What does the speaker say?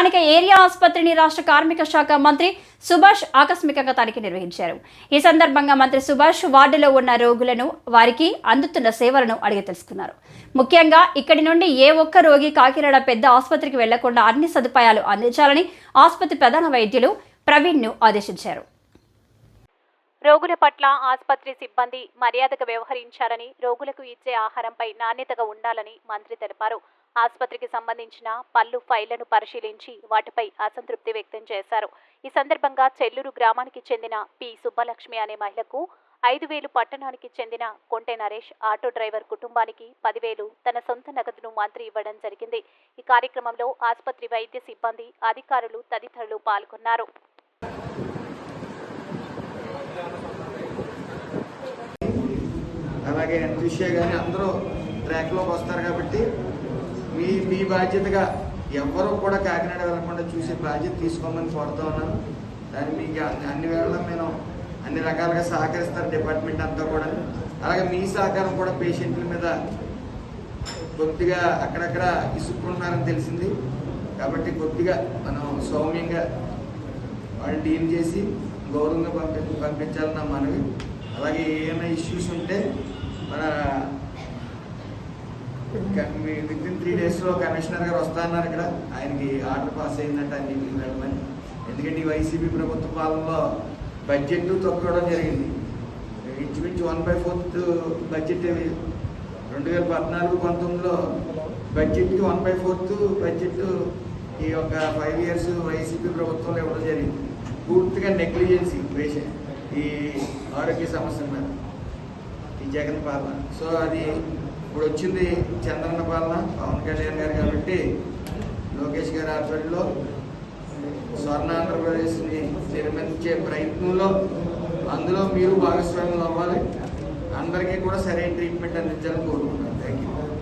స్థానిక ఏరియా ఆసుపత్రిని రాష్ట్ర కార్మిక శాఖ మంత్రి సుభాష్ ఆకస్మికంగా తనిఖీ నిర్వహించారు. ఈ సందర్భంగా మంత్రి సుభాష్ వార్డులో ఉన్న రోగులను వారికి అందుతున్న సేవలను అడిగి తెలుసుకున్నారు. ముఖ్యంగా ఇక్కడి నుండి ఏ ఒక్క రోగి కాకినాడ పెద్ద ఆసుపత్రికి వెళ్ళకుండా అన్ని సదుపాయాలు అందించాలని ఆసుపత్రి ప్రధాన వైద్యులు ప్రవీణ్ను ఆదేశించారు. రోగుల పట్ల ఆసుపత్రి సిబ్బంది మర్యాదగా వ్యవహరించారని రోగులకు ఇచ్చే ఆహారంపై నాణ్యతగా ఉండాలని మంత్రి తెలిపారు. ఆసుపత్రికి సంబంధించిన పళ్ళు ఫైళ్ళను పరిశీలించి వాటిపై అసంతృప్తి వ్యక్తం చేశారు. ఈ సందర్భంగా చెల్లూరు గ్రామానికి చెందిన పి. సుబ్బలక్ష్మి అనే మహిళకు ఐదు వేలు పట్టణానికి చెందిన కొంటె నరేష్ ఆటో డ్రైవర్ కుటుంబానికి పదివేలు తన సొంత నగదును మంత్రి ఇవ్వడం జరిగింది. ఈ కార్యక్రమంలో ఆసుపత్రి వైద్య సిబ్బంది అధికారులు తదితరులు పాల్గొన్నారు. అలాగే కానీ అందరూ ట్రాక్లోకి వస్తారు కాబట్టి మీ మీ బాధ్యతగా ఎవ్వరూ కూడా కాకినాడ వెళ్ళకుండా చూసే బాధ్యత తీసుకోమని కోరుతా ఉన్నాను. దాన్ని మీకు అన్ని అన్ని వేళ నేను అన్ని రకాలుగా సహకరిస్తారు డిపార్ట్మెంట్ అంతా కూడా. అలాగే మీ సహకారం కూడా పేషెంట్ల మీద కొద్దిగా అక్కడక్కడ ఇసుక్కుంటున్నారని తెలిసింది. కాబట్టి కొద్దిగా మనం సౌమ్యంగా వాళ్ళు డీల్ చేసి గౌరవంగా పంపి పంపించాలని నా మనవి. అలాగే ఏమైనా ఇష్యూస్ ఉంటే మన విత్ ఇన్ త్రీ డేస్లో కమిషనర్ గారు వస్తా అన్నారు ఇక్కడ. ఆయనకి ఆర్డర్ పాస్ అయిందంటే అన్ని వెళ్ళమని ఎందుకంటే ఈ వైసీపీ ప్రభుత్వ పాలనలో బడ్జెట్ తొక్కడం జరిగింది. ఇంచుమించు వన్ బై ఫోర్త్ బడ్జెట్ రెండు వేల పద్నాలుగు పంతొమ్మిదిలో బడ్జెట్కి వన్ బై ఫోర్త్ బడ్జెట్ ఈ యొక్క ఫైవ్ ఇయర్స్ వైసీపీ ప్రభుత్వంలో ఇవ్వడం జరిగింది. పూర్తిగా నెగ్లిజెన్సీ పేషెంట్ ఈ ఆరోగ్య సమస్యల మీద. ఈ జగన్ పాలన. సో అది ఇప్పుడు వచ్చింది చంద్రన్న పాలన పవన్ కళ్యాణ్ గారు కాబట్టి లోకేష్ గారి ఆధ్వర్యంలో స్వర్ణ ఆంధ్రప్రదేశ్ని నిర్మించే ప్రయత్నంలో అందులో మీరు భాగస్వామ్యం అవ్వాలి. అందరికీ కూడా సరైన ట్రీట్మెంట్ అందించాలని కోరుకుంటున్నాను. Thank you